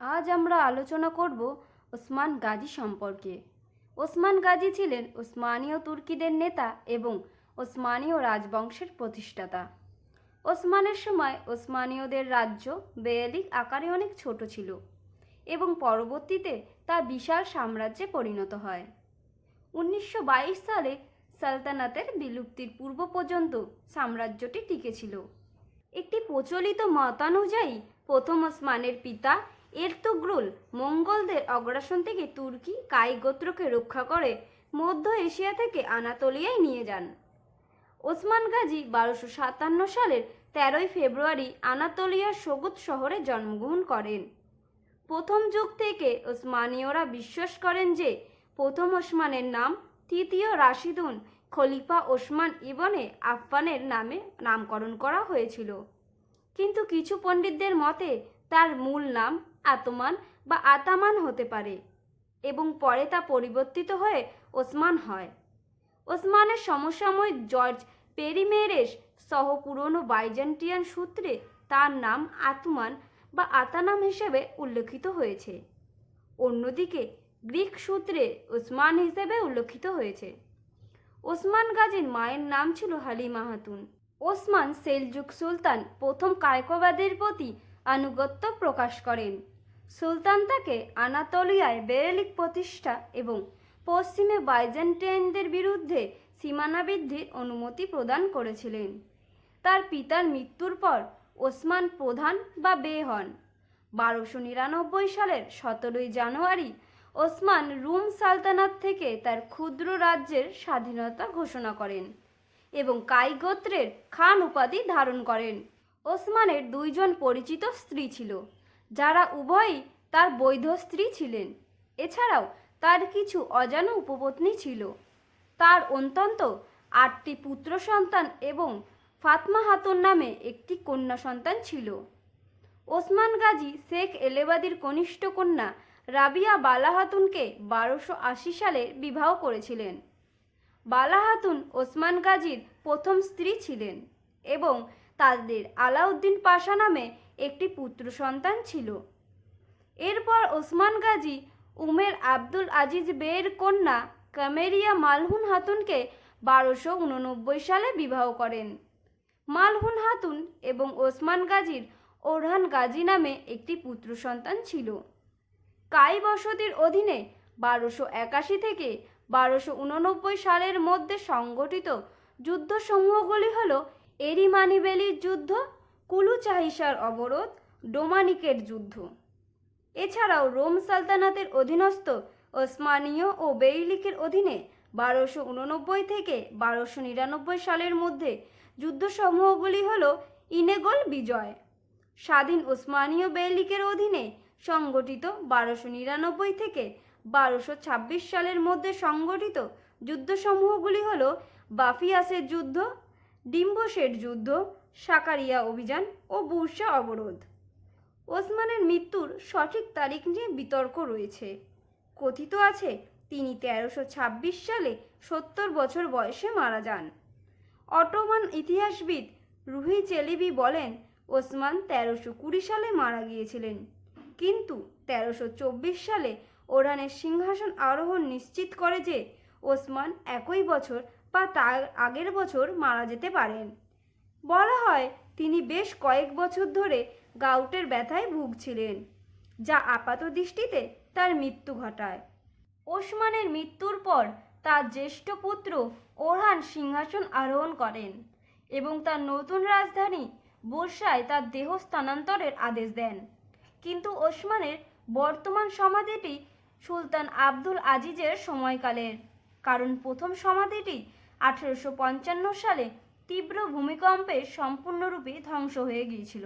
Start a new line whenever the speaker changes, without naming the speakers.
আজ আমরা আলোচনা করব ওসমান গাজী সম্পর্কে। ওসমান গাজী ছিলেন ওসমানীয় তুর্কিদের নেতা এবং ওসমানীয় রাজবংশের প্রতিষ্ঠাতা। ওসমানের সময় ওসমানীয়দের রাজ্য বেয়ালিক আকারে অনেক ছোট ছিল এবং পরবর্তীতে তা বিশাল সাম্রাজ্যে পরিণত হয়। উনিশশো বাইশ সালে সালতানাতের বিলুপ্তির পূর্ব পর্যন্ত সাম্রাজ্যটি টিকেছিল একটি প্রচলিত মতানুযায়ী প্রথম ওসমানের পিতা এরতুগ্রুল মঙ্গলদের অগ্রাসন থেকে তুর্কি কাই গোত্রকে রক্ষা করে মধ্য এশিয়া থেকে আনাতোলিয়ায় নিয়ে যান। ওসমান গাজী বারোশো সাতান্ন সালের তেরোই ফেব্রুয়ারি আনাতোলিয়ার সগুত শহরে জন্মগ্রহণ করেন। প্রথম যুগ থেকে ওসমানীয়রা বিশ্বাস করেন যে প্রথম ওসমানের নাম তৃতীয় রাশিদুন খলিফা ওসমান ইবনে আফফানের নামে নামকরণ করা হয়েছিল। কিন্তু কিছু পণ্ডিতদের মতে তার মূল নাম আতমান বা আতামান হতে পারে এবং পরে তা পরিবর্তিত হয়ে ওসমান হয়। ওসমানের সমসাময়িক জর্জ পেরিমেরেস সহ পুরনো বাইজেন্টিয়ান সূত্রে তার নাম আতমান বা আতানাম হিসেবে উল্লেখিত হয়েছে। অন্যদিকে গ্রিক সূত্রে ওসমান হিসেবে উল্লেখিত হয়েছে। ওসমান গাজীর মায়ের নাম ছিল হালিমা হাতুন ওসমান সেলজুক সুলতান প্রথম কায়কোবাদের প্রতি আনুগত্য প্রকাশ করেন। সুলতান তাকে আনাতোলিয়ায় বেরেলিক প্রতিষ্ঠা এবং পশ্চিমে বাইজেন্টাইনদের বিরুদ্ধে সীমানা বৃদ্ধির অনুমতি প্রদান করেছিলেন। তার পিতার মৃত্যুর পর ওসমান প্রধান বা বে হন। বারোশো নিরানব্বই সালের সতেরোই জানুয়ারি ওসমান রুম সালতানাত থেকে তার ক্ষুদ্র রাজ্যের স্বাধীনতা ঘোষণা করেন এবং কাই গোত্রের খান উপাধি ধারণ করেন। ওসমানের দুইজন পরিচিত স্ত্রী ছিল, যারা উভয়ই তার বৈধ স্ত্রী ছিলেন। এছাড়াও তার কিছু অজানা উপপত্নী ছিল। তার অন্তত আটটি পুত্র সন্তান এবং ফাতমা হাতুন নামে একটি কন্যা সন্তান ছিল। ওসমান গাজী শেখ এলেবাদির কনিষ্ঠ কন্যা রাবিয়া বালা হাতুনকে বারোশো আশি সালে বিবাহ করেছিলেন। বালা হাতুন ওসমান গাজীর প্রথম স্ত্রী ছিলেন এবং তাদের আলাউদ্দিন পাশা নামে একটি পুত্র সন্তান ছিল। এরপর ওসমান গাজী উমের আব্দুল আজিজ বেয়ের কন্যা কামেরিয়া মালহুন হাতুনকে বারোশো উননব্বই সালে বিবাহ করেন। মালহুন হাতুন এবং ওসমান গাজীর ওরহান গাজী নামে একটি পুত্র সন্তান ছিল। কাই বসতির অধীনে বারোশো একাশি থেকে বারোশো উননব্বই সালের মধ্যে সংগঠিত যুদ্ধসমূহগুলি হল এরিমানিবেলির যুদ্ধ কুলু চাহিসার অবরোধ, ডোমানিকের যুদ্ধ। এছাড়াও রোম সালতানাতের অধীনস্থ ওসমানীয় ও বেইলিকের অধীনে বারোশো উননব্বই থেকে বারোশো নিরানব্বই সালের মধ্যে যুদ্ধসমূহগুলি হল ইনেগোল বিজয়। স্বাধীন ওসমানীয় বেইলিকের অধীনে সংগঠিত বারোশো নিরানব্বই থেকে বারোশো ছাব্বিশ সালের মধ্যে সংগঠিত যুদ্ধসমূহগুলি হল বাফিয়াসের যুদ্ধ ডিম্বসের যুদ্ধ, সাকারিয়া অভিযান ও বুরসা অবরোধ। ওসমানের মৃত্যুর সঠিক তারিখ নিয়ে বিতর্ক রয়েছে। কথিত আছে, তিনি তেরোশো ছাব্বিশ সালে সত্তর বছর বয়সে মারা যান। অটোমান ইতিহাসবিদ রুহি চেলিবি বলেন, ওসমান তেরোশো কুড়ি সালে মারা গিয়েছিলেন। কিন্তু তেরোশো চব্বিশ সালে ওরানের সিংহাসন আরোহণ নিশ্চিত করে যে ওসমান একই বছর বা তার আগের বছর মারা যেতে পারেন। বলা হয়, তিনি বেশ কয়েক বছর ধরে গাউটের ব্যথায় ভুগছিলেন, যা আপাত দৃষ্টিতে তার মৃত্যু ঘটায়। ওসমানের মৃত্যুর পর তার জ্যেষ্ঠ পুত্র ওরহান সিংহাসন আরোহণ করেন এবং তার নতুন রাজধানী বর্ষায় তার দেহ স্থানান্তরের আদেশ দেন। কিন্তু ওসমানের বর্তমান সমাধিটি সুলতান আব্দুল আজিজের সময়কালের, কারণ প্রথম সমাধিটি আঠেরোশো পঞ্চান্ন সালে তীব্র ভূমিকম্পে সম্পূর্ণরূপে ধ্বংস হয়ে গিয়েছিল।